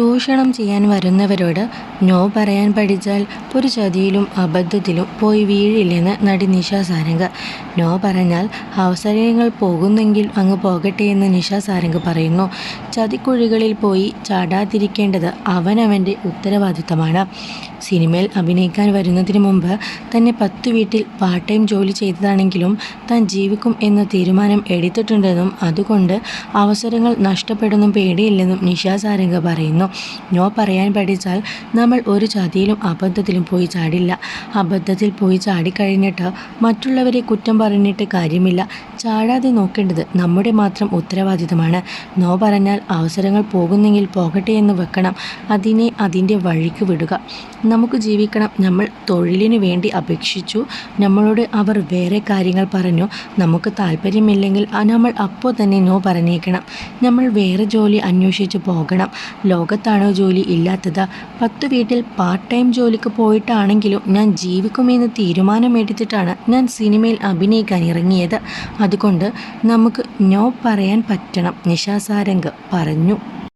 ചൂഷണം ചെയ്യാൻ വരുന്നവരോട് നോ പറയാൻ പഠിച്ചാൽ ഒരു ചതിയിലും അബദ്ധത്തിലും പോയി വീഴില്ലെന്ന് നടി നിഷ സാരംഗ്. നോ പറഞ്ഞാൽ അവസരങ്ങൾ പോകുന്നെങ്കിൽ അങ്ങ് പോകട്ടെ എന്ന് നിഷ സാരംഗ് പറയുന്നു. ചതിക്കുഴികളിൽ പോയി ചാടാതിരിക്കേണ്ടത് അവനവന്റെ ഉത്തരവാദിത്തമാണ്. സിനിമയിൽ അഭിനയിക്കാൻ വരുന്നതിന് മുമ്പ് തന്നെ പത്ത് വീട്ടിൽ പാർട്ട് ടൈം ജോലി ചെയ്തതാണെങ്കിലും താൻ ജീവിക്കും എന്ന തീരുമാനം എടുത്തിട്ടുണ്ടെന്നും അതുകൊണ്ട് അവസരങ്ങൾ നഷ്ടപ്പെടുന്നും പേടിയില്ലെന്നും നിഷ സാരംഗ പറയുന്നു. നോ പറയാൻ പഠിച്ചാൽ നമ്മൾ ഒരു ചതിയിലും അബദ്ധത്തിലും പോയി ചാടില്ല. അബദ്ധത്തിൽ പോയി ചാടിക്കഴിഞ്ഞിട്ട് മറ്റുള്ളവരെ കുറ്റം പറഞ്ഞിട്ട് കാര്യമില്ല. ചാടാതെ നോക്കേണ്ടത് നമ്മുടെ മാത്രം ഉത്തരവാദിത്തമാണ്. നോ പറഞ്ഞാൽ അവസരങ്ങൾ പോകുന്നെങ്കിൽ പോകട്ടെ എന്ന് വെക്കണം. അതിനെ അതിന്റെ വഴിക്ക് വിടുക. നമുക്ക് ജീവിക്കണം. നമ്മൾ തൊഴിലിനു വേണ്ടി അപേക്ഷിച്ചു. നമ്മളോട് അവർ വേറെ കാര്യങ്ങൾ പറഞ്ഞു. നമുക്ക് താല്പര്യമില്ലെങ്കിൽ നമ്മൾ അപ്പോൾ തന്നെ നോ പറഞ്ഞേക്കണം. നമ്മൾ വേറെ ജോലി അന്വേഷിച്ച് പോകണം. ലോകത്താണോ ജോലി ഇല്ലാത്തത്? പത്ത് വീട്ടിൽ പാർട്ട് ടൈം ജോലിക്ക് പോയിട്ടാണെങ്കിലും ഞാൻ ജീവിക്കുമെന്ന് തീരുമാനമെടുത്തിട്ടാണ് ഞാൻ സിനിമയിൽ അഭിനയിക്കാൻ ഇറങ്ങിയത്. അതുകൊണ്ട് നമുക്ക് നോ പറയാൻ പറ്റണം. നിശാസാരംഗ് സാരംഗ് പറഞ്ഞു.